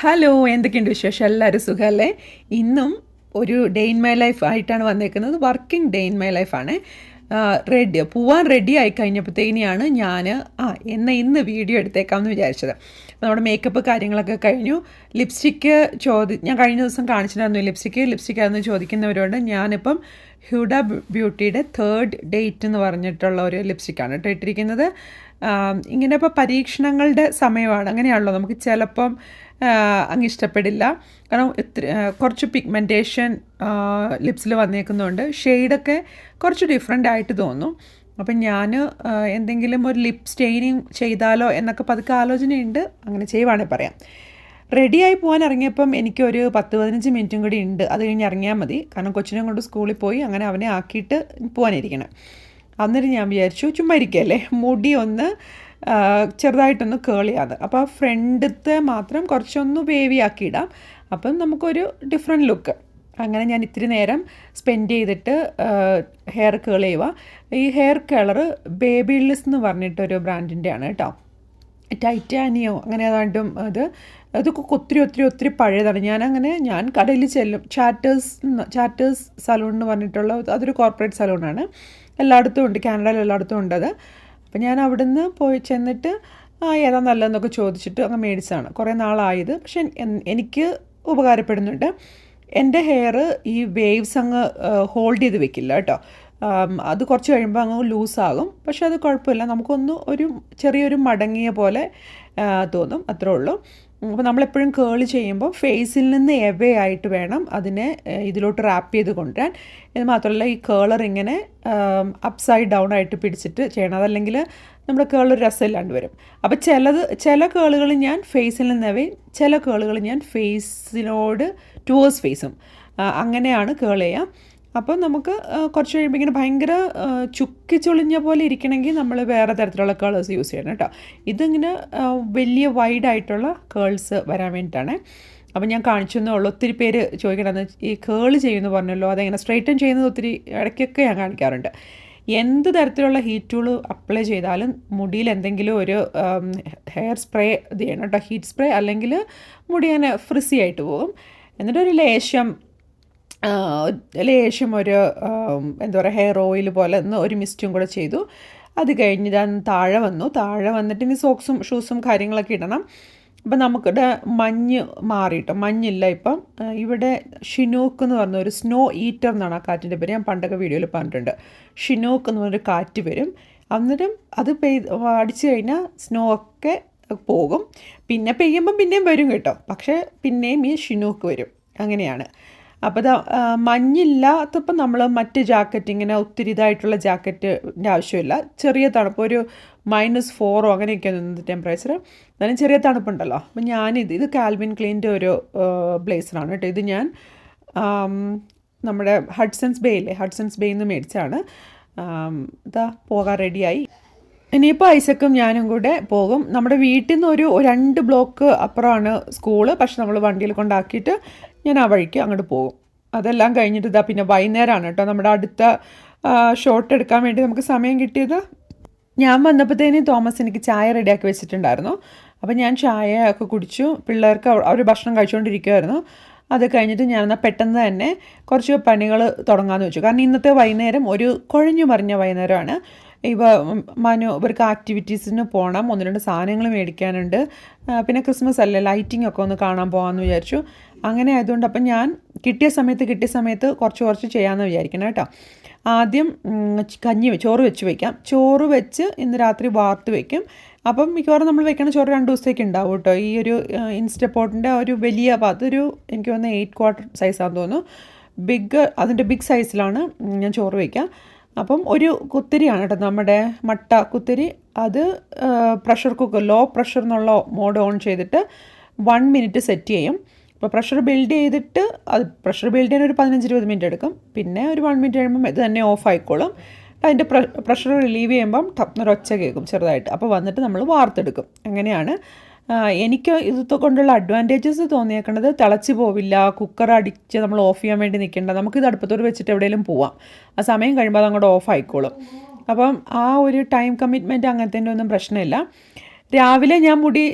Hello എന്തൊക്കെയുണ്ട് വിശേഷം? എല്ലാവരും സുഖമല്ലേ? ഇന്നും ഒരു ഡേ ഇൻ മൈ ലൈഫ് ആയിട്ടാണ് വന്നേക്കുന്നത്. വർക്കിംഗ് ഡേ ഇൻ മൈ ലൈഫാണ് റെഡി പോവാൻ റെഡി ആയി കഴിഞ്ഞപ്പോഴത്തേക്കിനെയാണ് ഞാൻ ആ എന്ന ഇന്ന് വീഡിയോ എടുത്തേക്കാമെന്ന് വിചാരിച്ചത്. നമ്മുടെ മേക്കപ്പ് കാര്യങ്ങളൊക്കെ കഴിഞ്ഞു. ലിപ്സ്റ്റിക്ക് ചോദി ഞാൻ കഴിഞ്ഞ ദിവസം കാണിച്ചിട്ടുണ്ടായിരുന്നു ലിപ്സ്റ്റിക്ക് ലിപ്സ്റ്റിക് ആയിരുന്നു ചോദിക്കുന്നവരോട് ഞാനിപ്പം ഹ്യൂഡ ബ്യൂട്ടിയുടെ തേർഡ് ഡേറ്റ് എന്ന് പറഞ്ഞിട്ടുള്ള ഒരു ലിപ്സ്റ്റിക്കാണ് കേട്ടോ ഇട്ടിരിക്കുന്നത്. ഇങ്ങനെ ഇപ്പോൾ പരീക്ഷണങ്ങളുടെ സമയമാണ്. അങ്ങനെയാണല്ലോ. നമുക്ക് ചിലപ്പം അങ്ങ് ഇഷ്ടപ്പെടില്ല. കാരണം കുറച്ച് പിഗ്മെന്റേഷൻ ലിപ്സിൽ വന്നേക്കുന്നതുകൊണ്ട് ഷെയ്ഡൊക്കെ കുറച്ച് ഡിഫറെന്റ് ആയിട്ട് തോന്നും. അപ്പം ഞാൻ എന്തെങ്കിലും ഒരു ലിപ് സ്റ്റെയിനിങ് ചെയ്താലോ എന്നൊക്കെ പതുക്കെ ആലോചനയുണ്ട്. അങ്ങനെ ചെയ്യുവാണെങ്കിൽ പറയാം. റെഡിയായി പോകാൻ ഇറങ്ങിയപ്പം എനിക്കൊരു പത്ത് പതിനഞ്ച് മിനിറ്റും കൂടി ഉണ്ട്. അത് കഴിഞ്ഞ് ഇറങ്ങിയാൽ മതി. കാരണം കൊച്ചിനെ കൊണ്ട് സ്കൂളിൽ പോയി അങ്ങനെ അവനെ ആക്കിയിട്ട് പോകാനിരിക്കണം അന്നേരം ഞാൻ വിചാരിച്ചു ചുമ്മാ ഇരിക്കുകയല്ലേ മുടി ഒന്ന് ചെറുതായിട്ടൊന്ന് കേളിയാത് അപ്പോൾ ആ ഫ്രണ്ടത്തെ മാത്രം കുറച്ചൊന്ന് വേവി ഇടാം. അപ്പം നമുക്കൊരു ഡിഫറെന്റ് ലുക്ക് അങ്ങനെ ഞാൻ ഇത്തിരി നേരം സ്പെൻഡ് ചെയ്തിട്ട് ഹെയർ കേൾ ചെയ്യുക ഈ ഹെയർ കളർ ബേബി ലിസ് എന്ന് പറഞ്ഞിട്ടൊരു ബ്രാൻഡിന്റെ ആണ് കേട്ടോ ടൈറ്റാനിയോ അങ്ങനെ ഏതാണ്ടും അത് അതൊക്കെ ഒത്തിരി ഒത്തിരി ഒത്തിരി പഴയതാണ്. ഞാനങ്ങനെ ഞാൻ കടയിൽ ചെല്ലും ചാറ്റേഴ്സ് ചാറ്റേഴ്സ് സലൂൺ എന്ന് പറഞ്ഞിട്ടുള്ള അതൊരു കോർപ്പറേറ്റ് സലൂണാണ് എല്ലായിടത്തും ഉണ്ട് കാനഡയിൽ എല്ലായിടത്തും ഉണ്ട് അത് അപ്പം ഞാൻ അവിടുന്ന് പോയി ചെന്നിട്ട് ആ ഏതാ നല്ലതെന്നൊക്കെ ചോദിച്ചിട്ട് അങ്ങ് മേടിച്ചതാണ്. കുറേ നാളായത്. പക്ഷെ എനിക്ക് ഉപകാരപ്പെടുന്നുണ്ട്. എന്റെ ഹെയർ ഈ വേവ്സ് അങ്ങ് ഹോൾഡ് ചെയ്ത് വെക്കില്ല കേട്ടോ. അത് കുറച്ച് കഴിയുമ്പോൾ അങ്ങ് ലൂസാകും. പക്ഷെ അത് കുഴപ്പമില്ല. നമുക്കൊന്ന് ഒരു ചെറിയൊരു മടങ്ങിയ പോലെ തോന്നും. അത്രേ ഉള്ളൂ. അപ്പോൾ നമ്മളെപ്പോഴും കേൾ ചെയ്യുമ്പോൾ ഫേസിൽ നിന്ന് എവേ ആയിട്ട് വേണം അതിനെ ഇതിലോട്ട് റാപ്പ് ചെയ്ത് കൊണ്ടുവരാൻ. ഇത് മാത്രമല്ല ഈ കേളർ ഇങ്ങനെ അപ്സൈഡ് ഡൗൺ ആയിട്ട് പിടിച്ചിട്ട് ചെയ്യണം. അതല്ലെങ്കിൽ നമ്മുടെ കേൾ ഒരു രസമില്ലാണ്ട് വരും. അപ്പോൾ ചിലത് ചില കേളുകൾ ഞാൻ ഫേസിൽ നിന്ന് എവേ ചില കേളുകൾ ഞാൻ ഫേസിനോട് ടുവേഴ്സ് ഫേസും അങ്ങനെയാണ് കേൾ ചെയ്യുക അപ്പം നമുക്ക് കുറച്ച് കഴിയുമ്പോൾ ഇങ്ങനെ ഭയങ്കര ചുക്കി ചൊളിഞ്ഞ പോലെ ഇരിക്കണമെങ്കിൽ നമ്മൾ വേറെ തരത്തിലുള്ള കേൾസ് യൂസ് ചെയ്യണം കേട്ടോ. ഇതിങ്ങനെ വലിയ വൈഡ് ആയിട്ടുള്ള കേൾസ് വരാൻ വേണ്ടിയിട്ടാണ്. അപ്പം ഞാൻ കാണിച്ചു ഉള്ളൂ. ഒത്തിരി പേര് ചോദിക്കണമെന്ന് ഈ കേൾ ചെയ്യുമെന്ന് പറഞ്ഞല്ലോ അതെങ്ങനെ സ്ട്രൈറ്റൻ ചെയ്യുന്നത് ഒത്തിരി ഇടയ്ക്കൊക്കെ ഞാൻ കാണിക്കാറുണ്ട്. എന്ത് തരത്തിലുള്ള ഹീറ്റ് ടൂൾ അപ്ലൈ ചെയ്താലും മുടിയിൽ എന്തെങ്കിലും ഒരു ഹെയർ സ്പ്രേ ഇത് ചെയ്യണം കേട്ടോ. ഹീറ്റ് സ്പ്രേ അല്ലെങ്കിൽ മുടി അങ്ങനെ ഫ്രിസി ആയിട്ട് പോകും. എന്നിട്ടൊരു ലേശം ലേശം ഒരു എന്താ പറയുക ഹെയർ ഓയിൽ പോലെ ഒന്ന് ഒരു മിസ്റ്റും കൂടെ ചെയ്തു. അത് കഴിഞ്ഞ് ഞാൻ താഴെ വന്നു. താഴെ വന്നിട്ട് ഇനി സോക്സും ഷൂസും കാര്യങ്ങളൊക്കെ ഇടണം. അപ്പം നമുക്കിവിടെ മഞ്ഞ് മാറിയിട്ടോ മഞ്ഞില്ല ഇപ്പം. ഇവിടെ ഷിനൂക്ക് എന്ന് പറഞ്ഞ ഒരു സ്നോ ഈറ്റർ എന്നാണ് ആ കാറ്റിന്റെ പേര്. ഞാൻ പണ്ടൊക്കെ വീഡിയോയിൽ പറഞ്ഞിട്ടുണ്ട്. ഷിനൂക്ക് എന്ന് പറഞ്ഞൊരു കാറ്റ് വരും. അന്നേരം അത് പെയ്ത് അടിച്ചു കഴിഞ്ഞാൽ സ്നോ ഒക്കെ പോകും. പിന്നെ പെയ്യുമ്പം പിന്നെയും വരും കേട്ടോ. പക്ഷേ പിന്നെയും ഈ ഷിനൂക്ക് വരും. അങ്ങനെയാണ്. അപ്പോൾ മഞ്ഞില്ലാത്തപ്പോൾ നമ്മൾ മറ്റ് ജാക്കറ്റ് ഇങ്ങനെ ഒത്തിരി ഇതായിട്ടുള്ള ജാക്കറ്റിന്റെ ആവശ്യമില്ല. ചെറിയ തണുപ്പ് ഒരു മൈനസ് ഫോറോ അങ്ങനെയൊക്കെ നിന്നത് ടെമ്പറേച്ചർ എന്നാലും ചെറിയ തണുപ്പുണ്ടല്ലോ. അപ്പം ഞാനിത് ഇത് കാൽവിൻ ക്ലീന്റെ ഒരു ബ്ലേസറാണ് കേട്ടോ. ഇത് ഞാൻ നമ്മുടെ ഹഡ്സൺസ് ബേ ഇല്ലേ ഹഡ്സൺസ് ബേയിൽ നിന്ന് മേടിച്ചാണ് ഇതാ പോകാൻ റെഡിയായി ഇനിയിപ്പോൾ ഐസക്കും ഞാനും കൂടെ പോകും. നമ്മുടെ വീട്ടിൽ നിന്ന് ഒരു രണ്ട് ബ്ലോക്ക് അപ്പുറമാണ് സ്കൂൾ പക്ഷെ നമ്മൾ വണ്ടിയിൽ കൊണ്ടാക്കിയിട്ട് ഞാൻ ആ വഴിക്ക് അങ്ങോട്ട് പോകും. അതെല്ലാം കഴിഞ്ഞിട്ട് ഇതാ പിന്നെ വൈകുന്നേരമാണ് കേട്ടോ. നമ്മുടെ അടുത്ത ഷോട്ട് എടുക്കാൻ വേണ്ടി നമുക്ക് സമയം കിട്ടിയത്. ഞാൻ വന്നപ്പോഴത്തേന് തോമസ് എനിക്ക് ചായ റെഡിയാക്കി വെച്ചിട്ടുണ്ടായിരുന്നു. അപ്പോൾ ഞാൻ ചായ ഒക്കെ കുടിച്ചു. പിള്ളേർക്ക് അവർ ഭക്ഷണം കഴിച്ചുകൊണ്ടിരിക്കുമായിരുന്നു അത് കഴിഞ്ഞിട്ട് ഞാൻ എന്നാൽ പെട്ടെന്ന് തന്നെ കുറച്ച് പണികൾ തുടങ്ങാമെന്ന് വെച്ചു. കാരണം ഇന്നത്തെ വൈകുന്നേരം ഒരു കുഴഞ്ഞു മറിഞ്ഞ വൈകുന്നേരമാണ്. ഇവ മനു ഇവർക്ക് ആക്ടിവിറ്റീസിന് പോകണം ഒന്ന് രണ്ട് സാധനങ്ങൾ മേടിക്കാനുണ്ട്. പിന്നെ ക്രിസ്മസ് അല്ലേ ലൈറ്റിംഗ് ഒക്കെ ഒന്ന് കാണാൻ പോകാമെന്ന് വിചാരിച്ചു. അങ്ങനെ ആയതുകൊണ്ട് അപ്പം ഞാൻ കിട്ടിയ സമയത്ത് കിട്ടിയ സമയത്ത് കുറച്ച് കുറച്ച് ചെയ്യാമെന്ന് വിചാരിക്കണം കേട്ടോ. ആദ്യം കഞ്ഞി ചോറ് വെച്ച് വയ്ക്കാം ചോറ് വെച്ച് ഇന്ന് രാത്രി വാർത്ത് വയ്ക്കും അപ്പം മിക്കവാറും നമ്മൾ വെക്കണ ചോറ് രണ്ട് ദിവസത്തേക്ക് ഉണ്ടാവും കേട്ടോ. ഈ ഒരു ഇൻസ്റ്റപ്പോട്ടിന്റെ ഒരു വലിയ അതൊരു എനിക്ക് തോന്നുന്നത് എയ്റ്റ് ക്വാർട്ടർ സൈസാണെന്ന് തോന്നുന്നു. ബിഗ് അതിന്റെ ബിഗ് സൈസിലാണ് ഞാൻ ചോറ് വയ്ക്കുക അപ്പം ഒരു കുത്തിരിയാണ് കേട്ടോ നമ്മുടെ മട്ട കുത്തിരി. അത് പ്രഷർ കുക്കർ ലോ പ്രഷർ എന്നുള്ള മോഡ് ഓൺ ചെയ്തിട്ട് വൺ മിനിറ്റ് സെറ്റ് ചെയ്യും. അപ്പോൾ പ്രഷർ ബിൽഡ് ചെയ്തിട്ട് അത് പ്രഷർ ബിൽഡ് ചെയ്യാൻ ഒരു പതിനഞ്ച് ഇരുപത് മിനിറ്റ് എടുക്കും. പിന്നെ ഒരു വൺ മിനിറ്റ് കഴിയുമ്പം ഇത് തന്നെ ഓഫ് ആയിക്കോളും. അതിന്റെ പ്രഷർ റിലീവ് ചെയ്യുമ്പം ടപ്നൊരു ഒച്ച കേൾക്കും ചെറുതായിട്ട്. അപ്പോൾ വന്നിട്ട് നമ്മൾ വാർത്തെടുക്കും. അങ്ങനെയാണ് എനിക്ക് ഇത് കൊണ്ടുള്ള അഡ്വാന്റേജസ് തോന്നിയേക്കുന്നത് തിളച്ച് പോവില്ല കുക്കർ അടിച്ച് നമ്മൾ ഓഫ് ചെയ്യാൻ വേണ്ടി നിൽക്കേണ്ട. നമുക്കിത് അടുപ്പത്തോട് വെച്ചിട്ട് എവിടെയെങ്കിലും പോവാം. ആ സമയം കഴിയുമ്പോൾ അത് അങ്ങോട്ട് ഓഫ് ആയിക്കോളും. അപ്പം ആ ഒരു ടൈം കമ്മിറ്റ്മെന്റ് അങ്ങനത്തെ ഒന്നും പ്രശ്നമില്ല. രാവിലെ ഞാൻ മുടി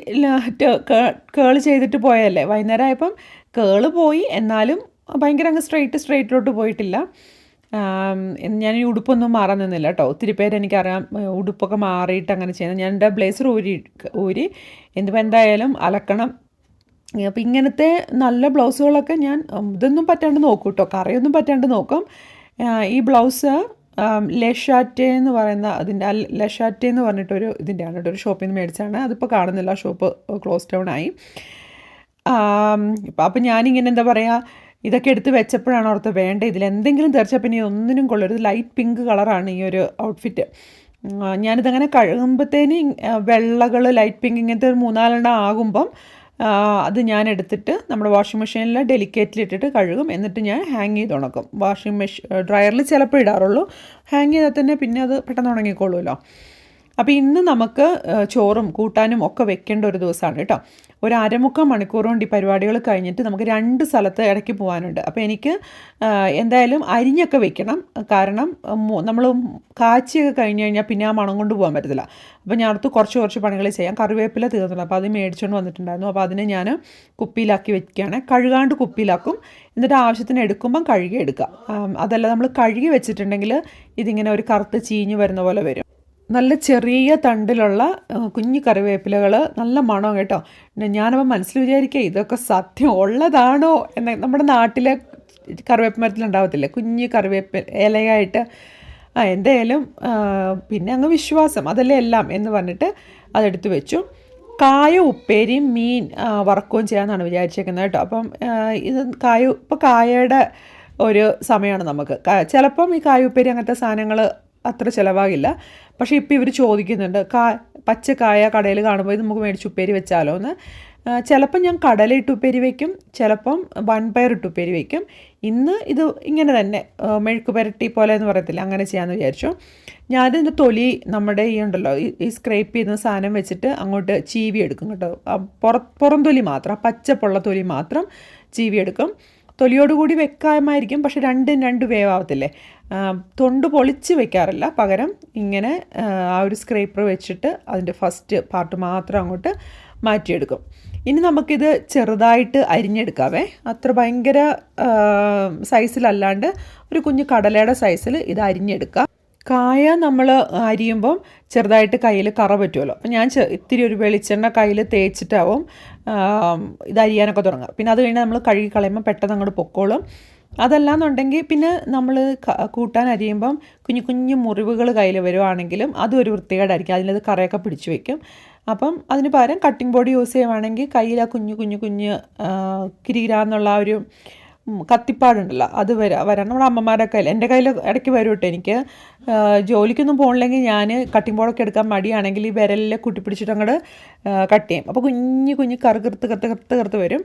കേൾ ചെയ്തിട്ട് പോയല്ലേ വൈകുന്നേരം ആയപ്പം കേൾ പോയി. എന്നാലും ഭയങ്കര അങ്ങ് സ്ട്രെയിറ്റ് സ്ട്രെയിറ്റിലോട്ട് പോയിട്ടില്ല. ഞാൻ ഈ ഉടുപ്പൊന്നും മാറാൻ നിന്നില്ല കേട്ടോ. ഒത്തിരി പേര് എനിക്കറിയാം ഉടുപ്പൊക്കെ മാറിയിട്ട് അങ്ങനെ ചെയ്യുന്നത്. ഞാൻ എന്റെ ബ്ലേസർ ഊരി ഊരി എന്തിപ്പോൾ എന്തായാലും അലക്കണം. അപ്പം ഇങ്ങനത്തെ നല്ല ബ്ലൗസുകളൊക്കെ ഞാൻ ഇതൊന്നും പറ്റാണ്ട് നോക്കും കേട്ടോ. കറിയൊന്നും പറ്റാണ്ട് നോക്കും. ഈ ബ്ലൗസ് ലഷാറ്റെ എന്ന് പറയുന്ന അതിന്റെ ലെഷാറ്റെ എന്ന് പറഞ്ഞിട്ടൊരു ഇതിന്റെയാണ് കേട്ടോ. ഒരു ഷോപ്പിൽ നിന്ന് മേടിച്ചാണ് അതിപ്പോൾ കാണുന്നില്ല. ഷോപ്പ് ക്ലോസ് ഡൗൺ ആയി. അപ്പം ഞാനിങ്ങനെ എന്താ പറയുക ഇതൊക്കെ എടുത്ത് വെച്ചപ്പോഴാണ് ഓർത്ത് വേണ്ട ഇതിൽ എന്തെങ്കിലും തെറിച്ചാൽ പിന്നെ ഒന്നിനും കൊള്ളരുത് ലൈറ്റ് പിങ്ക് കളറാണ് ഈ ഒരു ഔട്ട്ഫിറ്റ് ഞാനിതങ്ങനെ കഴുകുമ്പോഴത്തേന് വെള്ളകൾ ലൈറ്റ് പിങ്ക് ഇങ്ങനത്തെ ഒരു മൂന്നാലെണ്ണം ആകുമ്പം അത് ഞാൻ എടുത്തിട്ട് നമ്മുടെ വാഷിംഗ് മെഷീനിൽ ഡെലിക്കേറ്റിൽ ഇട്ടിട്ട് കഴുകും. എന്നിട്ട് ഞാൻ ഹാങ് ചെയ്ത് ഉണക്കും. വാഷിംഗ് മെഷീൻ ഡ്രയറിൽ ചിലപ്പോൾ ഇടാറുള്ളൂ. ഹാങ് ചെയ്താൽ തന്നെ പിന്നെ അത് പെട്ടെന്ന് ഉണങ്ങിക്കോളുമല്ലോ. അപ്പോൾ ഇന്ന് നമുക്ക് ചോറും കൂട്ടാനും ഒക്കെ വെക്കേണ്ട ഒരു ദിവസമാണ് കേട്ടോ. ഒരു അരമുക്കാൽ മണിക്കൂർ കൊണ്ട് ഈ പരിപാടികൾ കഴിഞ്ഞിട്ട് നമുക്ക് രണ്ട് സ്ഥലത്ത് ഇടയ്ക്ക് പോകാനുണ്ട് അപ്പോൾ എനിക്ക് എന്തായാലും അരിഞ്ഞൊക്കെ വെക്കണം. കാരണം നമ്മൾ കാച്ചിയൊക്കെ കഴിഞ്ഞ് കഴിഞ്ഞാൽ പിന്നെ ആ മണം കൊണ്ട് പോകാൻ പറ്റത്തില്ല. അപ്പോൾ ഞാൻ അടുത്ത് കുറച്ച് കുറച്ച് പണികൾ ചെയ്യാം. കറിവേപ്പില തീർന്നില്ല അപ്പോൾ അത് മേടിച്ചുകൊണ്ട് വന്നിട്ടുണ്ടായിരുന്നു. അപ്പോൾ അതിനെ ഞാൻ കുപ്പിയിലാക്കി വെക്കുകയാണ് കഴുകാണ്ട് കുപ്പിയിലാക്കും. എന്നിട്ട് ആവശ്യത്തിന് എടുക്കുമ്പം കഴുകി എടുക്കുക അതല്ല നമ്മൾ കഴുകി വെച്ചിട്ടുണ്ടെങ്കിൽ ഇതിങ്ങനെ ഒരു കറുത്ത് ചീഞ്ഞ് വരുന്ന പോലെ വരും. നല്ല ചെറിയ തണ്ടിലുള്ള കുഞ്ഞു കറിവേപ്പിലകൾ നല്ല മണം കേട്ടോ. പിന്നെ ഞാനപ്പോൾ മനസ്സിൽ വിചാരിക്കുക ഇതൊക്കെ സത്യം ഉള്ളതാണോ എന്ന്. നമ്മുടെ നാട്ടിലെ കറിവേപ്പ് മരത്തിലുണ്ടാവത്തില്ലേ കുഞ്ഞു കറിവേപ്പ് ഇലയായിട്ട്. ആ എന്തായാലും പിന്നെ അങ്ങ് വിശ്വാസം അതല്ലേ എല്ലാം എന്ന് പറഞ്ഞിട്ട് അതെടുത്ത് വെച്ചു. കായ ഉപ്പേരിയും മീൻ വറക്കുകയും ചെയ്യാമെന്നാണ് വിചാരിച്ചേക്കുന്നത് കേട്ടോ. അപ്പം ഇത് കായ ഇപ്പോൾ കായയുടെ ഒരു സമയമാണ് നമുക്ക്. ചിലപ്പം ഈ കായ ഉപ്പേരി അങ്ങനത്തെ സാധനങ്ങൾ അത്ര ചിലവാകില്ല. പക്ഷേ ഇപ്പോൾ ഇവർ ചോദിക്കുന്നുണ്ട് കാ പച്ചക്കായ കടയിൽ കാണുമ്പോൾ ഇത് നമുക്ക് മേടിച്ച് ഉപ്പേരി വെച്ചാലോ? എന്ന്. ചിലപ്പം ഞാൻ കടലയിട്ട് ഉപ്പേരി വയ്ക്കും ചിലപ്പം ഇട്ട് ഉപ്പേരി വയ്ക്കും ഇന്ന് ഇത് ഇങ്ങനെ തന്നെ മെഴുക്ക് പുരട്ടി പോലെ എന്ന് പറയത്തില്ല അങ്ങനെ ചെയ്യാമെന്ന് വിചാരിച്ചു. ഞാനിതിന്റെ തൊലി നമ്മുടെ ഈ ഉണ്ടല്ലോ ഈ സ്ക്രേപ്പ് ചെയ്യുന്ന സാധനം വെച്ചിട്ട് അങ്ങോട്ട് ചീവി എടുക്കും കേട്ടോ. പുറ പുറം തൊലി മാത്രം പച്ചപ്പുള്ള തൊലി മാത്രം ചീവി എടുക്കും. തൊലിയോടുകൂടി വെക്കാമായിരിക്കും പക്ഷെ രണ്ടും രണ്ട് വേവാവത്തില്ലേ? ആ, തൊണ്ട് പൊളിച്ച് വെക്കാറില്ല. പകരം ഇങ്ങനെ ആ, ഒരു സ്ക്രേപ്പർ വെച്ചിട്ട് അതിന്റെ ഫസ്റ്റ് പാർട്ട് മാത്രം അങ്ങോട്ട് മാറ്റിയെടുക്കും. ഇനി നമുക്കിത് ചെറുതായിട്ട് അരിഞ്ഞെടുക്കാവേ. അത്ര ഭയങ്കര സൈസിലല്ലാണ്ട് ഒരു കുഞ്ഞു കടലയുടെ സൈസിൽ ഇത് അരിഞ്ഞെടുക്കാം. കായ നമ്മൾ അരിയുമ്പം ചെറുതായിട്ട് കയ്യിൽ കറ പറ്റുമല്ലോ. അപ്പം ഞാൻ ഇത്തിരി ഒരു വെളിച്ചെണ്ണ കയ്യിൽ തേച്ചിട്ടാവും ഇത് അരിയാനൊക്കെ തുടങ്ങുക പിന്നെ അത് കഴിഞ്ഞാൽ നമ്മൾ കഴുകി കളയുമ്പോൾ പെട്ടെന്ന് അങ്ങോട്ട് പൊക്കോളും. അതല്ലാന്നുണ്ടെങ്കിൽ പിന്നെ നമ്മൾ കൂട്ടാൻ അരിയുമ്പം കുഞ്ഞു കുഞ്ഞു മുറിവുകൾ കയ്യിൽ വരുവാണെങ്കിലും അതും ഒരു വൃത്തികേടായിരിക്കും. അതിനത് കറയൊക്കെ പിടിച്ചു വെക്കും. അപ്പം അതിന് പകരം കട്ടിംഗ് ബോർഡ് യൂസ് ചെയ്യുവാണെങ്കിൽ കയ്യിൽ ആ കുഞ്ഞു കുഞ്ഞു കുഞ്ഞ് കിരീരാന്നുള്ള ആ ഒരു കത്തിപ്പാടുണ്ടല്ലോ അത് വരാ വരാൻ നമ്മുടെ അമ്മമാരുടെ കയ്യിൽ എന്റെ കയ്യിൽ ഇടയ്ക്ക് വരും കേട്ടോ എനിക്ക്. ജോലിക്കൊന്നും പോകണില്ലെങ്കിൽ ഞാൻ കട്ടിംഗ് ബോർഡൊക്കെ എടുക്കാൻ മടിയാണെങ്കിൽ ഈ വിരലിൽ കുട്ടിപ്പിടിച്ചിട്ട് അങ്ങോട്ട് കട്ട് ചെയ്യും. അപ്പോൾ കുഞ്ഞു കുഞ്ഞു കറുകറുത്ത് കറുത്ത് കറുത്ത് കറുത്ത് വരും.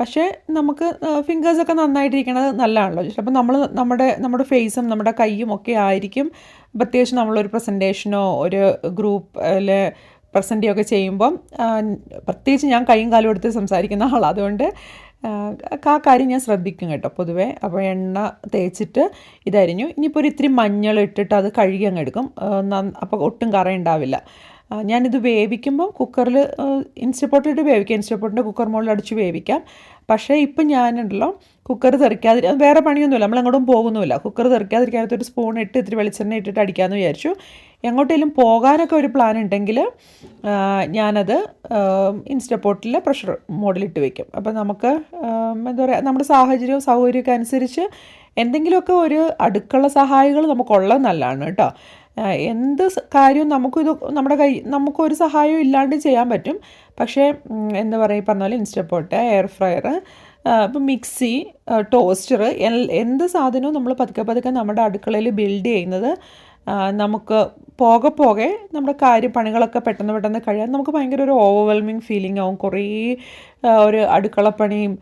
പക്ഷേ നമുക്ക് ഫിംഗേഴ്സൊക്കെ നന്നായിട്ടിരിക്കണത് നല്ലതാണല്ലോ. അപ്പോൾ നമ്മൾ നമ്മുടെ നമ്മുടെ ഫേസും നമ്മുടെ കൈയും ഒക്കെ ആയിരിക്കും. പ്രത്യേകിച്ച് നമ്മളൊരു പ്രസന്റേഷനോ ഒരു ഗ്രൂപ്പിൽ പ്രസന്റ് ഒക്കെ ചെയ്യുമ്പം പ്രത്യേകിച്ച് ഞാൻ കൈയും കാലും എടുത്ത് സംസാരിക്കുന്ന ആളാണ് അതുകൊണ്ട് ആ, കാര്യം ഞാൻ ശ്രദ്ധിക്കും കേട്ടോ പൊതുവേ. അപ്പോൾ എണ്ണ തേച്ചിട്ട് ഇതരിഞ്ഞു. ഇനിയിപ്പോൾ ഒരു ഇത്തിരി മഞ്ഞൾ ഇട്ടിട്ട് അത് കഴുകി അങ്ങ് എടുക്കും. അപ്പോൾ ഒട്ടും കറ ഉണ്ടാവില്ല. ആ, ഞാനിത് വേവിക്കുമ്പോൾ കുക്കറിൽ ഇൻസ്റ്റപ്പോട്ടിട്ട് വേവിക്കാം. ഇൻസ്റ്റപ്പോട്ടിന്റെ കുക്കർ മുകളിൽ അടിച്ച് വേവിക്കാം. പക്ഷേ ഇപ്പം ഞാനുണ്ടല്ലോ കുക്കർ തെറിക്കാതിരി വേറെ പണിയൊന്നുമില്ല. നമ്മൾ എങ്ങോട്ടും പോകുന്നുമില്ല. കുക്കർ തെറിക്കാതിരിക്കാനത്ത് ഒരു സ്പൂൺ ഇട്ട് ഇത്തിരി വെളിച്ചെണ്ണ ഇട്ടിട്ട് അടിക്കാമെന്ന് വിചാരിച്ചു. എങ്ങോട്ടേലും പോകാനൊക്കെ ഒരു പ്ലാൻ ഉണ്ടെങ്കിൽ ഞാനത് ഇൻസ്റ്റപ്പോട്ടിൽ പ്രഷർ മോഡിലിട്ട് വെക്കും. അപ്പം നമുക്ക് എന്താ പറയുക നമ്മുടെ സാഹചര്യവും സൗകര്യമൊക്കെ അനുസരിച്ച് എന്തെങ്കിലുമൊക്കെ ഒരു അടുക്കള സഹായികൾ നമുക്കുള്ളത് നല്ലതാണ് കേട്ടോ. എന്ത് കാര്യവും നമുക്കിത് നമ്മുടെ കൈ നമുക്കൊരു സഹായവും ഇല്ലാണ്ട് ചെയ്യാൻ പറ്റും. പക്ഷേ എന്ന് ഈ പറഞ്ഞ പോലെ ഇൻസ്റ്റപ്പോട്ട് എയർ ഫ്രയർ ഇപ്പം മിക്സി ടോസ്റ്റർ എന്ത് സാധനവും നമ്മൾ പതുക്കെ പതുക്കെ നമ്മുടെ അടുക്കളയിൽ ബിൽഡ് ചെയ്യുന്നത് നമുക്ക് പോകെ പോകെ നമ്മുടെ കാര്യം പണികളൊക്കെ പെട്ടെന്ന് പെട്ടെന്ന് കഴിയാൻ നമുക്ക് ഭയങ്കര ഒരു ഓവർവെൽമിങ് ഫീലിംഗ് ആവും. കുറേ ഒരു അടുക്കളപ്പണിയും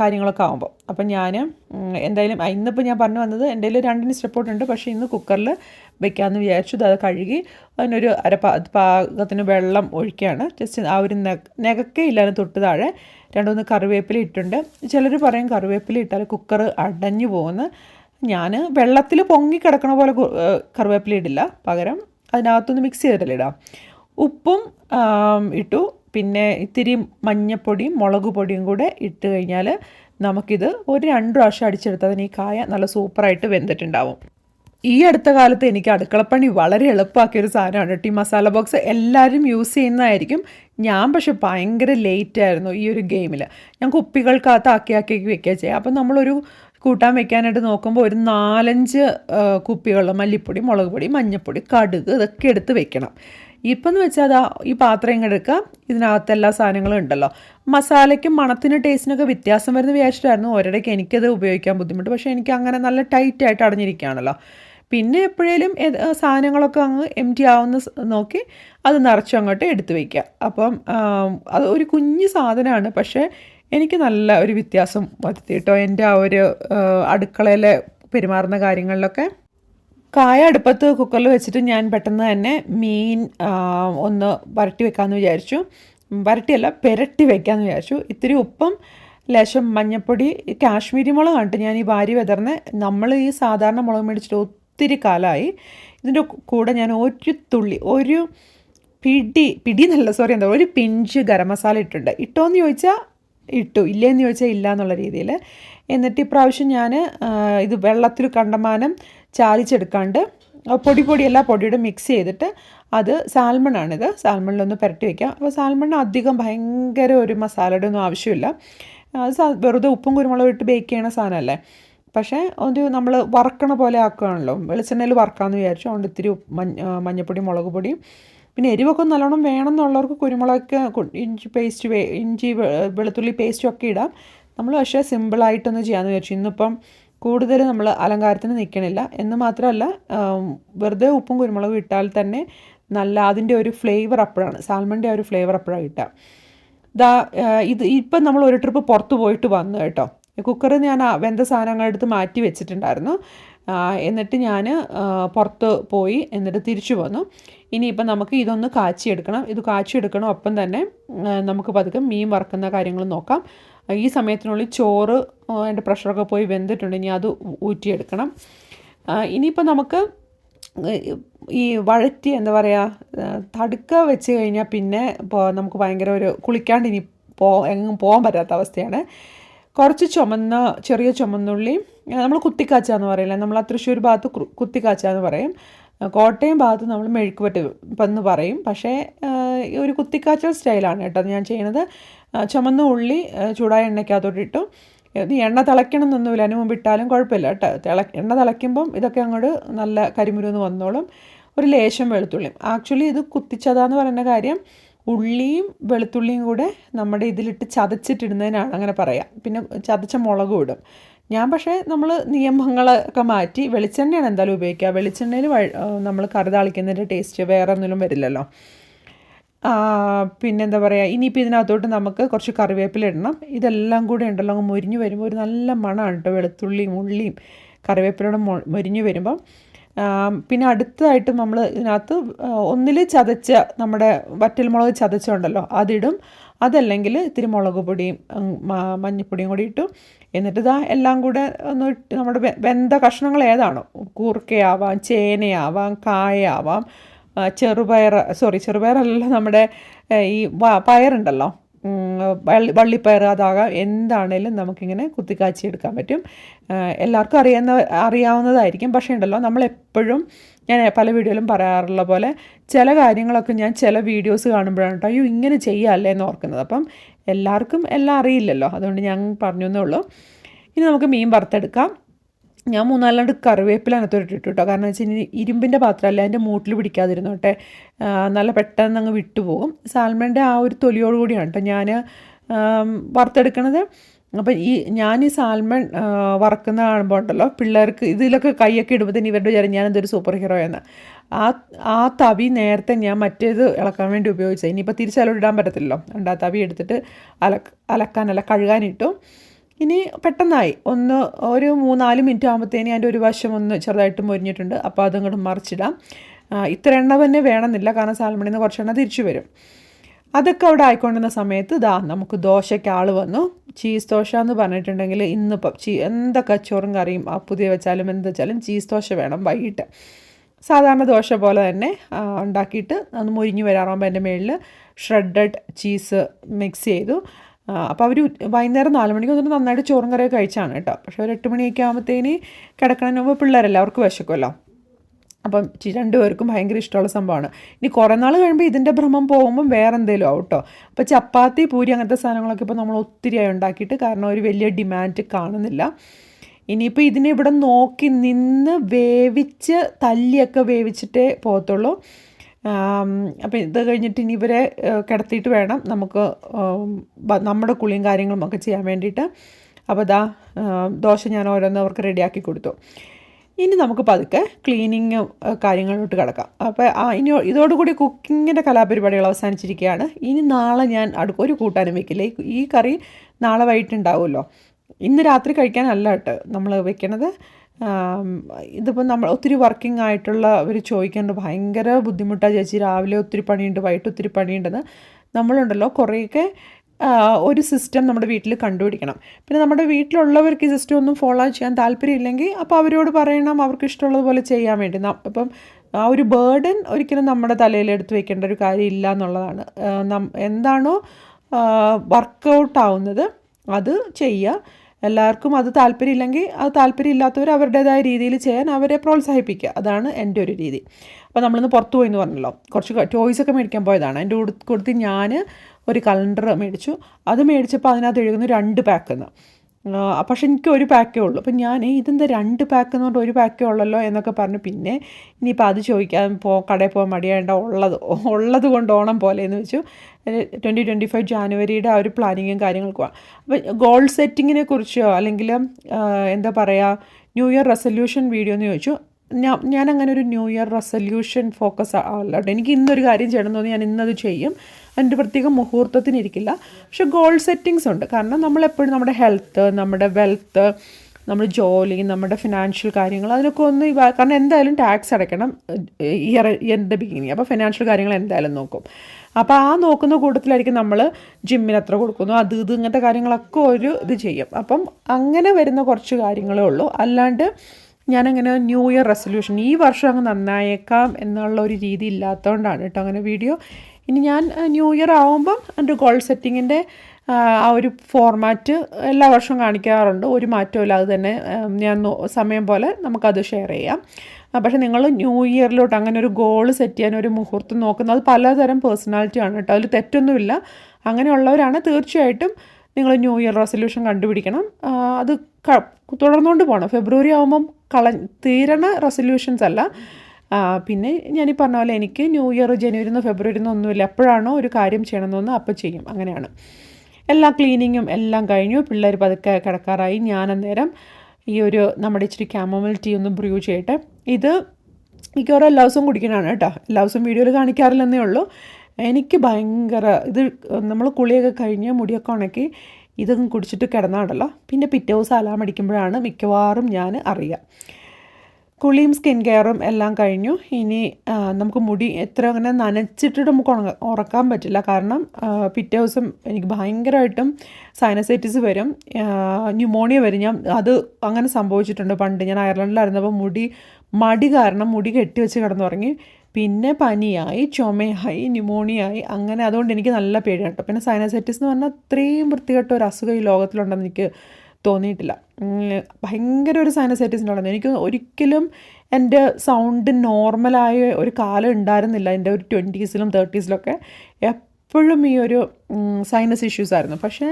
കാര്യങ്ങളൊക്കെ ആകുമ്പോൾ അപ്പം ഞാൻ എന്തായാലും ഇന്നിപ്പോൾ ഞാൻ പറഞ്ഞു വന്നത് എന്റെ കയ്യിൽ രണ്ടിന് സ്റ്റെപ്പോട്ടുണ്ട് പക്ഷേ ഇന്ന് കുക്കറിൽ വെക്കാമെന്ന് വിചാരിച്ചു. അത് കഴുകി അതിനൊരു അര പാകത്തിന് വെള്ളം ഒഴിക്കുകയാണ് ജസ്റ്റ് ആ ഒരു നെക നെകക്കേ ഇല്ല തൊട്ട് താഴെ രണ്ട് മൂന്ന് കറിവേപ്പില ഇട്ടുണ്ട് ചിലർ പറയും കറിവേപ്പില ഇട്ടാൽ കുക്കർ അടഞ്ഞു പോകുന്നു. ഞാൻ വെള്ളത്തിൽ പൊങ്ങി കിടക്കണ പോലെ കറിവേപ്പില ഇടില്ല. പകരം അതിനകത്തൊന്ന് മിക്സ് ചെയ്തിട്ടില്ല ഉപ്പും ഇട്ടു. പിന്നെ ഇത്തിരി മഞ്ഞപ്പൊടിയും മുളക് പൊടിയും കൂടെ ഇട്ട് കഴിഞ്ഞാൽ നമുക്കിത് ഒരു രണ്ട് പ്രാവശ്യം അടിച്ചെടുത്തതിന് ഈ കായ നല്ല സൂപ്പറായിട്ട് വെന്തിട്ടുണ്ടാവും. ഈ അടുത്ത കാലത്ത് എനിക്ക് അടുക്കളപ്പണി വളരെ എളുപ്പമാക്കിയ ഒരു സാധനമാണ് കേട്ടോ ഈ മസാല ബോക്സ് എല്ലാവരും യൂസ് ചെയ്യുന്നതായിരിക്കും. ഞാൻ പക്ഷെ ഭയങ്കര ലേറ്റ് ആയിരുന്നു ഈ ഒരു ഗെയിമിൽ ഞാൻ കുപ്പികൾക്കകത്ത് ആക്കി ആക്കി വെക്കുക ചെയ്യുക അപ്പം നമ്മളൊരു കൂട്ടാൻ വെക്കാനായിട്ട് നോക്കുമ്പോൾ ഒരു നാലഞ്ച് കുപ്പികളുള്ള മല്ലിപ്പൊടി മുളക് പൊടി മഞ്ഞൾപ്പൊടി കടുക് ഇതൊക്കെ എടുത്ത് വെക്കണം. ഇപ്പം എന്ന് വെച്ചാൽ അതാ ഈ പാത്രം ഇങ്ങോട്ട് എടുക്കുക ഇതിനകത്ത് എല്ലാ സാധനങ്ങളും ഉണ്ടല്ലോ. മസാലയ്ക്കും മണത്തിനും ടേസ്റ്റിനൊക്കെ വ്യത്യാസം വരുന്ന വിചാരിച്ചിട്ടായിരുന്നു ഒരിടയ്ക്ക് എനിക്കത് ഉപയോഗിക്കാൻ ബുദ്ധിമുട്ട്. പക്ഷേ എനിക്ക് അങ്ങനെ നല്ല ടൈറ്റായിട്ട് അടഞ്ഞിരിക്കുകയാണല്ലോ. പിന്നെ എപ്പോഴേലും സാധനങ്ങളൊക്കെ അങ്ങ് എം ടി ആവുന്ന നോക്കി അത് നിറച്ച് അങ്ങോട്ട് എടുത്തു വയ്ക്കുക അപ്പം അത് ഒരു കുഞ്ഞു സാധനമാണ്. പക്ഷേ എനിക്ക് നല്ല ഒരു വ്യത്യാസം വരുത്തി കേട്ടോ എന്റെ ആ ഒരു അടുക്കളയിൽ പെരുമാറുന്ന കാര്യങ്ങളിലൊക്കെ കായ അടുപ്പത്ത് കുക്കറിൽ വെച്ചിട്ട് ഞാൻ പെട്ടെന്ന് തന്നെ മീൻ ഒന്ന് വരട്ടി വെക്കാമെന്ന് വിചാരിച്ചു. വരട്ടിയല്ല പെരട്ടി വെക്കാമെന്ന് വിചാരിച്ചു. ഇത്തിരി ഉപ്പും ലേശം മഞ്ഞപ്പൊടി കാശ്മീരി മുളക് കണ്ടിട്ട് ഞാൻ ഈ വാരി വിതർന്ന്. നമ്മൾ ഈ സാധാരണ മുളക് മേടിച്ചിട്ട് ഒത്തിരി കാലമായി ഇതിന്റെ കൂടെ ഞാൻ ഒരു തുള്ളി ഒരു പിടി പിടി എന്നല്ല സോറി എന്താ ഒരു പിഞ്ച് ഗരം മസാല ഇട്ടിട്ടുണ്ട്. ഇട്ടോന്ന് ചോദിച്ചാൽ ഇട്ടു ഇല്ലേന്ന് ചോദിച്ചാൽ ഇല്ല എന്നുള്ള രീതിയിൽ എന്നിട്ട് ഇപ്രാവശ്യം ഞാൻ ഇത് വെള്ളത്തിൽ കണ്ടമാനം ചാലിച്ചെടുക്കാണ്ട് പൊടി പൊടിയല്ല പൊടിയുടെ മിക്സ് ചെയ്തിട്ട് അത് സാൽമണാണിത്. സാൽമണിലൊന്ന് പുരട്ടി വയ്ക്കാം അപ്പോൾ സാൽമണ് അധികം ഭയങ്കര ഒരു മസാലയുടെ ഒന്നും ആവശ്യമില്ല. വെറുതെ ഉപ്പും കുരുമുളകും ഇട്ട് ബേക്ക് ചെയ്യണ സാധനമല്ലേ? പക്ഷേ ഒരു നമ്മൾ വറക്കണ പോലെ ആക്കുകയാണല്ലോ. വെളിച്ചെണ്ണയിൽ വറക്കാമെന്ന് വിചാരിച്ചു. അതുകൊണ്ട് ഇത്തിരി മഞ്ഞ മഞ്ഞപ്പൊടി മുളക് പൊടിയും പിന്നെ എരിവൊക്കെ നല്ലോണം വേണം എന്നുള്ളവർക്ക് കുരുമുളകൊക്കെ ഇഞ്ചി പേസ്റ്റ് ഇഞ്ചി വെളുത്തുള്ളി പേസ്റ്റും ഒക്കെ ഇടാം. നമ്മൾ പക്ഷേ സിമ്പിളായിട്ടൊന്ന് ചെയ്യാമെന്ന് വിചാരിച്ചു. ഇന്നിപ്പം കൂടുതൽ നമ്മൾ അലങ്കാരത്തിന് നിൽക്കണില്ല. എന്ന് മാത്രമല്ല വെറുതെ ഉപ്പും കുരുമുളകും ഇട്ടാൽ തന്നെ നല്ല അതിന്റെ ഒരു ഫ്ലേവർ അപ്പോഴാണ്. സാൽമണിന്റെ ഒരു ഫ്ലേവർ അപ്പോഴാണ് കിട്ടുക. ഇതാ ഇത് ഇപ്പം നമ്മൾ ഒരു ട്രിപ്പ് പുറത്ത് പോയിട്ട് വന്നു കേട്ടോ. കുക്കറിൽ ഞാൻ വെന്ത സാധനങ്ങൾ എടുത്ത് മാറ്റി വെച്ചിട്ടുണ്ടായിരുന്നു. എന്നിട്ട് ഞാൻ പുറത്ത് പോയി എന്നിട്ട് തിരിച്ചു വന്നു. ഇനിയിപ്പം നമുക്ക് ഇതൊന്ന് കാച്ചിയെടുക്കണം. ഇത് കാച്ചിയെടുക്കണം ഒപ്പം തന്നെ നമുക്ക് പതുക്കെ മീൻ വറക്കുന്ന കാര്യങ്ങൾ നോക്കാം. ഈ സമയത്തിനുള്ളിൽ ചോറ് അതിന്റെ പ്രഷറൊക്കെ പോയി വെന്തിട്ടുണ്ട്. ഇനി അത് ഊറ്റിയെടുക്കണം. ഇനിയിപ്പോൾ നമുക്ക് ഈ വഴറ്റി എന്താ പറയുക തടുക്ക വെച്ച് കഴിഞ്ഞാൽ പിന്നെ നമുക്ക് ഭയങ്കര ഒരു കുളിക്കാണ്ട് ഇനി പോ എങ്ങും പോകാൻ പറ്റാത്ത അവസ്ഥയാണ്. കുറച്ച് ചുമന്ന ചെറിയ ചുമന്നുള്ളി നമ്മൾ കുത്തിക്കാച്ച എന്ന് പറയില്ല? നമ്മൾ ആ തൃശ്ശൂർ ഭാഗത്ത് കുത്തിക്കാച്ച എന്ന് പറയും. കോട്ടയം ഭാഗത്ത് നമ്മൾ മെഴുക്ക് പറ്റ് എന്ന് പറയും. പക്ഷേ ഒരു കുത്തിക്കാച്ചൽ സ്റ്റൈലാണ് കേട്ടോ ഞാൻ ചെയ്യുന്നത് ചുമന്ന ഉള്ളി ചൂടായ എണ്ണയ്ക്കകത്തോട്ട് ഇട്ടു. ഇത് എണ്ണ തിളയ്ക്കണം എന്നൊന്നുമില്ല. അതിന് മുമ്പ് ഇട്ടാലും കുഴപ്പമില്ല കേട്ടോ. തിള എണ്ണ തിളയ്ക്കുമ്പം ഇതൊക്കെ അങ്ങോട്ട് നല്ല കരിമുരുന്ന് വന്നോളും. ഒരു ലേശം വെളുത്തുള്ളിയും. ആക്ച്വലി ഇത് കുത്തിച്ചതാന്ന് പറയുന്ന കാര്യം ഉള്ളിയും വെളുത്തുള്ളിയും കൂടെ നമ്മുടെ ഇതിലിട്ട് ചതച്ചിട്ടിടുന്നതിനാണ് അങ്ങനെ പറയാം. പിന്നെ ചതച്ച മുളകും ഇടും. ഞാൻ പക്ഷേ നമ്മൾ നിയമങ്ങളൊക്കെ മാറ്റി വെളിച്ചെണ്ണയാണ് എന്തായാലും ഉപയോഗിക്കുക വെളിച്ചെണ്ണയിൽ നമ്മൾ കറി താളിക്കുന്നതിന്റെ ടേസ്റ്റ് വേറെ ഒന്നിലും വരില്ലല്ലോ. പിന്നെന്താ പറയുക ഇനിയിപ്പോൾ ഇതിനകത്തോട്ട് നമുക്ക് കുറച്ച് കറിവേപ്പില ഇടണം. ഇതെല്ലാം കൂടെ ഉണ്ടല്ലോ അങ്ങ് മൊരിഞ്ഞ് വരുമ്പോൾ ഒരു നല്ല മണമാണ് കേട്ടോ വെളുത്തുള്ളിയും ഉള്ളിയും കറിവേപ്പിലയുടെ മൊരിഞ്ഞ് വരുമ്പം. പിന്നെ അടുത്തതായിട്ട് നമ്മൾ ഇതിനകത്ത് ഒന്നിൽ ചതച്ച നമ്മുടെ വറ്റൽമുളക് ചതച്ചുണ്ടല്ലോ അതിടും. അതല്ലെങ്കിൽ ഇത്തിരി മുളക് പൊടിയും മഞ്ഞൾപ്പൊടിയും കൂടി ഇട്ടു. എന്നിട്ട് ഇതാ എല്ലാം കൂടെ ഒന്ന് നമ്മുടെ വെന്ത കഷ്ണങ്ങൾ ഏതാണോ? കൂർക്കയാവാം ചേനയാവാം കായയാവാം ചെറുപയർ സോറി ചെറുപയറല്ല നമ്മുടെ ഈ പയറുണ്ടല്ലോ വള്ളി വള്ളിപ്പയർ അതാകാം. എന്താണേലും നമുക്കിങ്ങനെ കുത്തിക്കാച്ചി എടുക്കാൻ പറ്റും. എല്ലാവർക്കും അറിയുന്ന അറിയാവുന്നതായിരിക്കും. പക്ഷേ ഉണ്ടല്ലോ നമ്മളെപ്പോഴും ഞാൻ പല വീഡിയോയിലും പറയാറുള്ള പോലെ ചില കാര്യങ്ങളൊക്കെ ഞാൻ ചില വീഡിയോസ് കാണുമ്പോഴാണ് കേട്ടോ അയ്യോ ഇങ്ങനെ ചെയ്യാമല്ലേ എന്ന് ഓർക്കുന്നത്. അപ്പം എല്ലാവർക്കും എല്ലാം അറിയില്ലല്ലോ അതുകൊണ്ട് ഞാൻ പറഞ്ഞു എന്നേ ഉള്ളൂ. ഇനി നമുക്ക് മീൻ വറുത്തെടുക്കാം. ഞാൻ മൂന്നാലാണ്ട് കറിവേപ്പില അതിനകത്തോട്ട് ഇട്ടു കേട്ടോ. കാരണം വെച്ച് കഴിഞ്ഞാൽ ഇരുമ്പിന്റെ പാത്രമല്ല അതിന്റെ മൂട്ടിൽ പിടിക്കാതിരുന്നോട്ടെ നല്ല പെട്ടെന്ന് അങ്ങ് വിട്ടുപോകും. സാൽമണിന്റെ ആ ഒരു തൊലിയോടുകൂടിയാണ് കേട്ടോ ഞാൻ വറുത്തെടുക്കണത്. അപ്പം ഈ ഞാൻ ഈ സാൽമൺ വറക്കുന്ന കാണുമ്പോൾ ഉണ്ടല്ലോ പിള്ളേർക്ക് ഇതിലൊക്കെ കൈയൊക്കെ ഇടുമ്പോഴത്തേന് ഇവരുടെ വിചാരം ഞാനെന്തൊരു സൂപ്പർ ഹീറോ എന്ന്. ആ ആ തവി നേരത്തെ ഞാൻ മറ്റേത് ഇളക്കാൻ വേണ്ടി ഉപയോഗിച്ചത്. ഇനിയിപ്പോൾ തിരിച്ചാലോ ഇടാൻ പറ്റത്തില്ലല്ലോ. ഉണ്ട് ആ തവി എടുത്തിട്ട് അലക്ക് അലക്കാനല്ല കഴുകാനിട്ടു ഇനി പെട്ടെന്നായി. ഒന്ന് ഒരു മൂന്നാൽ മിനിറ്റ് ആകുമ്പോഴത്തേന് അതിന്റെ ഒരു വശം ഒന്ന് ചെറുതായിട്ട് മൊരിഞ്ഞിട്ടുണ്ട്. അപ്പോൾ അതങ്ങോട്ട് മറിച്ചിടാം. ഇത്ര എണ്ണ തന്നെ വേണമെന്നില്ല. കാരണം സാൽമണിന്ന് കുറച്ചെണ്ണ തിരിച്ചു വരും. അതൊക്കെ അവിടെ ആയിക്കൊണ്ടിരുന്ന സമയത്ത് ദാ നമുക്ക് ദോശയ്ക്ക് ആൾ വന്നു. ചീസ് ദോശ എന്ന് പറഞ്ഞിട്ടുണ്ടെങ്കിൽ ഇന്നിപ്പം ചീ എന്തൊക്കെ കച്ചോറും കറിയും ആ പുതിയ വെച്ചാലും എന്ത് വെച്ചാലും ചീസ് ദോശ വേണം വൈകിട്ട്. സാധാരണ ദോശ പോലെ തന്നെ ഉണ്ടാക്കിയിട്ട് അത് മുരിഞ്ഞു വരാറാകുമ്പോൾ എന്റെ മുകളിൽ ഷ്രെഡഡ് ചീസ് മിക്സ് ചെയ്തു. അപ്പോൾ അവർ വൈകുന്നേരം നാല് മണിക്ക് വന്നിട്ട് നന്നായിട്ട് ചോറും കറിയൊക്കെ കഴിച്ചാണ് കേട്ടോ. പക്ഷേ ഒരു എട്ട് മണിയൊക്കെ ആകുമ്പോഴത്തേന് കിടക്കണതിന് മുമ്പ് പിള്ളേരല്ല അവർക്ക് വിശക്കുമല്ലോ. അപ്പം രണ്ടുപേർക്കും ഭയങ്കര ഇഷ്ടമുള്ള സംഭവമാണ്. ഇനി കുറേ നാൾ കഴിയുമ്പോൾ ഇതിന്റെ ഭ്രമം പോകുമ്പം വേറെ എന്തെങ്കിലും ആവും അപ്പോൾ ചപ്പാത്തി പൂരി അങ്ങനത്തെ സാധനങ്ങളൊക്കെ ഇപ്പോൾ നമ്മൾ ഒത്തിരിയായി ഉണ്ടാക്കിയിട്ട് കാരണം ഒരു വലിയ ഡിമാൻഡ് കാണുന്നില്ല. ഇനിയിപ്പോൾ ഇതിനെ ഇവിടെ നോക്കി നിന്ന് വേവിച്ച് തല്ലിയൊക്കെ വേവിച്ചിട്ടേ പോകത്തുള്ളൂ. അപ്പോൾ ഇത് കഴിഞ്ഞിട്ട് ഇനി ഇവരെ കിടത്തിയിട്ട് വേണം നമുക്ക് നമ്മുടെ കുളിയും കാര്യങ്ങളും ഒക്കെ ചെയ്യാൻ വേണ്ടിയിട്ട്. അപ്പോൾ ദാ ദോശ ഞാൻ ഓരോന്ന് അവർക്ക് റെഡിയാക്കി കൊടുത്തു. ഇനി നമുക്ക് പതുക്കെ ക്ലീനിങ് കാര്യങ്ങളിലോട്ട് കിടക്കാം. അപ്പോൾ ആ ഇനി ഇതോടുകൂടി കുക്കിങ്ങിന്റെ കലാപരിപാടികൾ അവസാനിച്ചിരിക്കുകയാണ്. ഇനി നാളെ ഞാൻ അടുക്ക ഒരു കൂട്ടാനും വെക്കില്ല. ഈ- കറി നാളെ വൈകിട്ടുണ്ടാവുമല്ലോ. ഇന്ന് രാത്രി കഴിക്കാനല്ല കേട്ടോ നമ്മൾ വെക്കണത്. ഇതിപ്പോൾ നമ്മൾ ഒത്തിരി വർക്കിംഗ് ആയിട്ടുള്ള അവർ ചോദിക്കേണ്ട ഭയങ്കര ബുദ്ധിമുട്ടാണ് ചേച്ചി. രാവിലെ ഒത്തിരി പണിയുണ്ട് വൈകിട്ട് ഒത്തിരി പണിയുണ്ടെന്ന്. നമ്മളുണ്ടല്ലോ കുറേയൊക്കെ ഒരു സിസ്റ്റം നമ്മുടെ വീട്ടിൽ കണ്ടുപിടിക്കണം. പിന്നെ നമ്മുടെ വീട്ടിലുള്ളവർക്ക് ഈ സിസ്റ്റം ഒന്നും ഫോളോ ചെയ്യാൻ താല്പര്യമില്ലെങ്കിൽ അപ്പോൾ അവരോട് പറയണം അവർക്ക് ഇഷ്ടമുള്ളതുപോലെ ചെയ്യാൻ വേണ്ടി. അപ്പം ആ ഒരു ബേർഡൻ ഒരിക്കലും നമ്മുടെ തലയിൽ എടുത്തു വെക്കേണ്ട ഒരു കാര്യമില്ല എന്നുള്ളതാണ്. എന്താണോ വർക്കൗട്ട് ആവുന്നത് അത് ചെയ്യുക. എല്ലാവർക്കും അത് താല്പര്യമില്ലെങ്കിൽ അത് താല്പര്യമില്ലാത്തവർ അവരുടേതായ രീതിയിൽ ചെയ്യാൻ അവരെ പ്രോത്സാഹിപ്പിക്കുക. അതാണ് എന്റെ ഒരു രീതി. അപ്പോൾ നമ്മളിന്ന് പുറത്ത് പോയി എന്ന് പറഞ്ഞല്ലോ. കുറച്ച് ടോയ്സൊക്കെ മേടിക്കാൻ പോയതാണ്. എന്റെ കൊടുത്ത് ഞാൻ ഒരു കലണ്ടർ മേടിച്ചു. അത് മേടിച്ചപ്പോൾ അതിനകത്ത് എഴുതുന്നു രണ്ട് പാക്ക് എന്ന്. പക്ഷെ എനിക്ക് ഒരു പാക്കേ ഉള്ളൂ. അപ്പം ഞാൻ "ഏയ്, ഇതെന്താ രണ്ട് പാക്ക് എന്ന് പറഞ്ഞാൽ ഒരു പാക്കേ ഉള്ളല്ലോ? എന്നൊക്കെ പറഞ്ഞു പിന്നെ ഇനിയിപ്പോൾ അത് ചോദിക്കാൻ പോ കടയിൽ പോകാൻ മടിയേണ്ട ഉള്ളത് ഉള്ളത് കൊണ്ട് ഓണം പോലെ എന്ന് വെച്ചു. ട്വന്റി ട്വന്റി ഫൈവ് ജാനുവരിയുടെ ആ ഒരു പ്ലാനിങ്ങും കാര്യങ്ങൾക്കും അപ്പം ഗോൾ സെറ്റിങ്ങിനെ കുറിച്ചോ അല്ലെങ്കിൽ എന്താ പറയുക ന്യൂ ഇയർ റെസൊല്യൂഷൻ വീഡിയോ എന്ന് ചോദിച്ചു. ഞാൻ ഞാൻ അങ്ങനെ ഒരു ന്യൂ ഇയർ റെസൊല്യൂഷൻ ഫോക്കസ് ആവല്ലോ എനിക്ക് ഇന്നൊരു കാര്യം ചെയ്യണം എന്ന് തോന്നി ഞാൻ ഇന്നത് ചെയ്യും. അതിന്റെ പ്രത്യേക മുഹൂർത്തത്തിന് ഇരിക്കില്ല പക്ഷെ ഗോൾ സെറ്റിങ്സ് ഉണ്ട്. കാരണം നമ്മളെപ്പോഴും നമ്മുടെ ഹെൽത്ത് നമ്മുടെ വെൽത്ത് നമ്മുടെ ജോലി നമ്മുടെ ഫിനാൻഷ്യൽ കാര്യങ്ങൾ അതിനൊക്കെ ഒന്ന് കാരണം എന്തായാലും ടാക്സ് അടയ്ക്കണം ഇയർ എന്റെ ബിഗിനിങ് അപ്പോൾ ഫിനാൻഷ്യൽ കാര്യങ്ങൾ എന്തായാലും നോക്കും. അപ്പോൾ ആ നോക്കുന്ന കൂട്ടത്തിലായിരിക്കും നമ്മൾ ജിമ്മിന് എത്ര കൊടുക്കുന്നു അത് ഇത് ഇങ്ങനത്തെ കാര്യങ്ങളൊക്കെ ഒരു ഇത് ചെയ്യും. അപ്പം അങ്ങനെ വരുന്ന കുറച്ച് കാര്യങ്ങളേ ഉള്ളൂ. അല്ലാണ്ട് ഞാനങ്ങനെ ന്യൂ ഇയർ റെസൊല്യൂഷൻ ഈ വർഷം അങ്ങ് നന്നായേക്കാം എന്നുള്ള ഒരു രീതി ഇല്ലാത്തതുകൊണ്ടാണ് കേട്ടോ അങ്ങനെ വീഡിയോ ഇനി ഞാൻ ന്യൂ ഇയർ ആവുമ്പം എന്റെ ഗോൾ സെറ്റിങ്ങിന്റെ ആ ഒരു ഫോർമാറ്റ് എല്ലാ വർഷവും കാണിക്കാറുണ്ട്. ഒരു മാറ്റവും അത് തന്നെ ഞാൻ സമയം പോലെ നമുക്കത് ഷെയർ ചെയ്യാം. പക്ഷേ നിങ്ങൾ ന്യൂ ഇയറിലോട്ട് അങ്ങനെ ഒരു ഗോൾ സെറ്റ് ചെയ്യാൻ ഒരു മുഹൂർത്തം നോക്കുന്നത് പലതരം പേഴ്സണാലിറ്റി ആണ് കേട്ടോ. അതിൽ തെറ്റൊന്നുമില്ല. അങ്ങനെയുള്ളവരാണ് തീർച്ചയായിട്ടും നിങ്ങൾ ന്യൂ ഇയർ റെസൊല്യൂഷൻ കണ്ടുപിടിക്കണം. അത് തുടർന്നുകൊണ്ട് പോകണം ഫെബ്രുവരി ആകുമ്പം കള തീരണ റെസൊല്യൂഷൻസ് അല്ല. പിന്നെ ഞാൻ ഈ പറഞ്ഞ പോലെ എനിക്ക് ന്യൂ ഇയർ ജനുവരി നിന്ന് ഫെബ്രുവരി നിന്ന് ഒന്നുമില്ല. എപ്പോഴാണോ ഒരു കാര്യം ചെയ്യണമെന്ന് അപ്പോൾ ചെയ്യും. അങ്ങനെയാണ്. എല്ലാ ക്ലീനിങ്ങും എല്ലാം കഴിഞ്ഞു. പിള്ളേർ പതുക്കെ കിടക്കാറായി. ഞാൻ അന്നേരം ഈ ഒരു നമ്മുടെ ഇച്ചിരി ക്യാമോമിൽ ടീ ഒന്ന് ബ്രൂ ചെയ്യട്ടെ. ഇത് മിക്കവാറും എല്ലാ ദിവസവും കുടിക്കണതാണ് കേട്ടോ. എല്ലാ ദിവസവും വീഡിയോയിൽ കാണിക്കാറില്ലെന്നേ ഉള്ളൂ. എനിക്ക് ഭയങ്കര ഇത് നമ്മൾ കുളിയൊക്കെ കഴിഞ്ഞ് മുടിയൊക്കെ ഉണക്കി ഇതൊന്നും കുടിച്ചിട്ട് കിടന്നാണല്ലോ. പിന്നെ പിറ്റേ ദിവസം അലാം അടിക്കുമ്പോഴാണ് മിക്കവാറും ഞാൻ അറിയുക. കുളിയും സ്കിൻ കെയറും എല്ലാം കഴിഞ്ഞു. ഇനി നമുക്ക് മുടി എത്ര അങ്ങനെ നനച്ചിട്ടിട്ട് നമുക്ക് ഉണങ്ങ ഉറക്കാൻ പറ്റില്ല. കാരണം പിറ്റേ ദിവസം എനിക്ക് ഭയങ്കരമായിട്ടും സൈനസൈറ്റിസ് വരും. ന്യൂമോണിയ വരും. ഞാൻ അത് അങ്ങനെ സംഭവിച്ചിട്ടുണ്ട് പണ്ട്. ഞാൻ അയർലൻഡിലായിരുന്നപ്പോൾ മുടി മടി കാരണം മുടി കെട്ടി വെച്ച് കിടന്നുറങ്ങി. പിന്നെ പനിയായി ചുമയായി ന്യൂമോണിയായി അങ്ങനെ അതുകൊണ്ട് എനിക്ക് നല്ല പേടിയാണ് കേട്ടോ. പിന്നെ സൈനസൈറ്റിസ് എന്ന് പറഞ്ഞാൽ അത്രയും വൃത്തികെട്ട ഒരു അസുഖം ഈ ലോകത്തിലുണ്ടെന്ന് എനിക്ക് തോന്നിയിട്ടില്ല. ഭയങ്കര ഒരു സൈനസൈറ്റിസ് ഉണ്ടായിരുന്നു എനിക്ക് ഒരിക്കലും എന്റെ സൗണ്ട് നോർമലായ ഒരു കാലം ഉണ്ടായിരുന്നില്ല. എന്റെ ഒരു ട്വന്റീസിലും തേർട്ടീസിലൊക്കെ എപ്പോഴും ഈ ഒരു സൈനസ് ഇഷ്യൂസ് ആയിരുന്നു. പക്ഷേ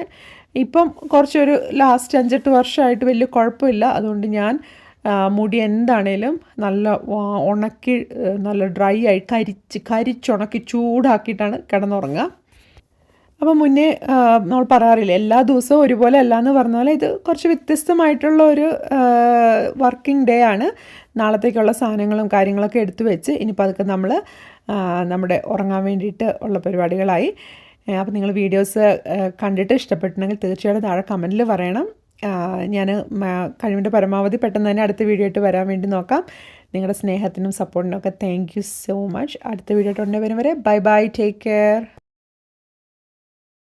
ഇപ്പം കുറച്ചൊരു ലാസ്റ്റ് അഞ്ചെട്ട് വർഷമായിട്ട് വലിയ കുഴപ്പമില്ല. അതുകൊണ്ട് ഞാൻ മുടി എന്താണേലും നല്ല ഉണക്കി നല്ല ഡ്രൈ ആയി കരിച്ച് കരിച്ചുണക്കി ചൂടാക്കിയിട്ടാണ് കിടന്നുറങ്ങുക. അപ്പോൾ മുന്നേ നമ്മൾ പറയാറില്ല എല്ലാ ദിവസവും ഒരുപോലെ അല്ല എന്ന് പറഞ്ഞ പോലെ ഇത് കുറച്ച് വ്യത്യസ്തമായിട്ടുള്ള ഒരു വർക്കിംഗ് ഡേ ആണ്. നാളത്തേക്കുള്ള സാധനങ്ങളും കാര്യങ്ങളൊക്കെ എടുത്തു വെച്ച് ഇനിയിപ്പോൾ അതൊക്കെ നമ്മൾ നമ്മുടെ ഉറങ്ങാൻ വേണ്ടിയിട്ട് ഉള്ള പരിപാടികളായി. അപ്പോൾ നിങ്ങൾ വീഡിയോസ് കണ്ടിട്ട് ഇഷ്ടപ്പെട്ടിട്ടുണ്ടെങ്കിൽ തീർച്ചയായിട്ടും താഴെ കമന്റിൽ പറയണം. ഞാൻ കഴിവിന്റെ പരമാവധി പെട്ടെന്ന് തന്നെ അടുത്ത വീഡിയോ ആയിട്ട് വരാൻ വേണ്ടി നോക്കാം. നിങ്ങളുടെ സ്നേഹത്തിനും സപ്പോർട്ടിനും ഒക്കെ താങ്ക് യു സോ മച്ച് അടുത്ത വീഡിയോ ആയിട്ട് ഉണ്ടെങ്കിൽ വരും വരെ ബൈ ബൈ ടേക്ക് കെയർ